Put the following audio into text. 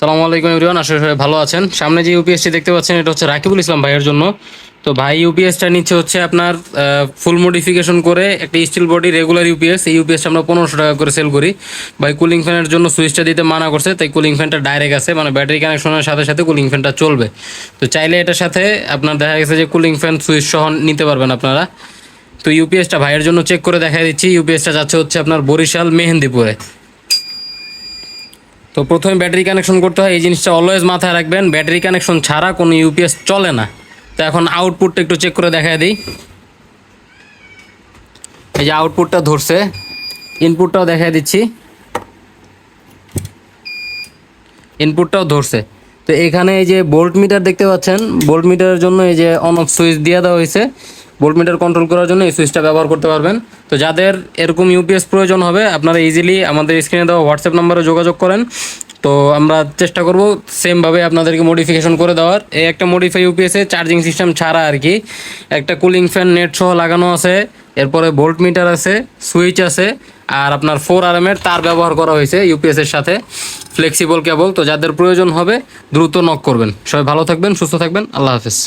সালামু আলাইকুম আশা করি সবাই ভালো আছেন। সামনে যে ইউপিএসটি দেখতে পাচ্ছেন, এটা হচ্ছে রাকিবুল ইসলাম ভাইয়ের জন্য। তো ভাই ইউপিএসটা নিচ্ছে হচ্ছে আপনার ফুল মডিফিকেশন করে একটা স্টিল বডি রেগুলার ইউপিএস এই ইউপিএসটা আমরা পনেরোশো টাকা করে সেল করি। ভাই কুলিং ফ্যানের জন্য সুইচটা দিতে মানা করছে, তাই কুলিং ফ্যানটা ডাইরেক্ট আছে মানে ব্যাটারি কানেকশনের সাথে সাথে কুলিং ফ্যানটা চলবে। তো চাইলে এটার সাথে আপনার দেখা গেছে যে কুলিং ফ্যান সুইচ সহ নিতে পারবেন আপনারা। তো ইউপিএসটা ভাইয়ের জন্য চেক করে দেখা দিচ্ছি। ইউপিএসটা যাচ্ছে হচ্ছে আপনার বরিশাল, মেহেন্দিপুরে। তো প্রথমে ব্যাটারি কানেকশন করতে হয়, এই জিনিসটা অলওয়েজ মাথায় রাখবেন। ব্যাটারি কানেকশন ছাড়া কোনো ইউপিএস চলে না। তো এখন আউটপুটটা একটু চেক করে দেখা দিই। এই যে আউটপুটটা ধরছে ইনপুটটাও দেখা দিচ্ছি। ইনপুটটাও ধরছে। তো এখানে এই যে বোল্ট মিটার দেখতে পাচ্ছেন বোল্ট মিটারের জন্য এই যে অন অফ সুইচ দিয়ে দেওয়া হয়েছে। বোল্ট মিটার কন্ট্রোল করার জন্য এই সুইচটা ব্যবহার করতে পারবেন। তো যাদের এরকম ইউপিএস প্রয়োজন হবে, আপনারা ইজিলি আমাদের স্ক্রিনে দেওয়া হোয়াটসঅ্যাপ নাম্বারে যোগাযোগ করেন। তো আমরা চেষ্টা করব সেমভাবে আপনাদেরকে মডিফিকেশন করে দেওয়ার। এই একটা মডিফাই ইউপিএসে চার্জিং সিস্টেম ছাড়া আর কি। একটা কুলিং ফ্যান নেট সহ লাগানো আছে, এরপরে ভোল্ট মিটার আছে সুইচ আছে, আর আপনার ফোর আর এর তার ব্যবহার করা হয়েছে ইউপিএস এর সাথে। ফ্লেক্সিবল কেবল তো যাদের প্রয়োজন হবে, দ্রুত নক করবেন। সবাই ভালো থাকবেন, সুস্থ থাকবেন, আল্লাহ হাফেজ।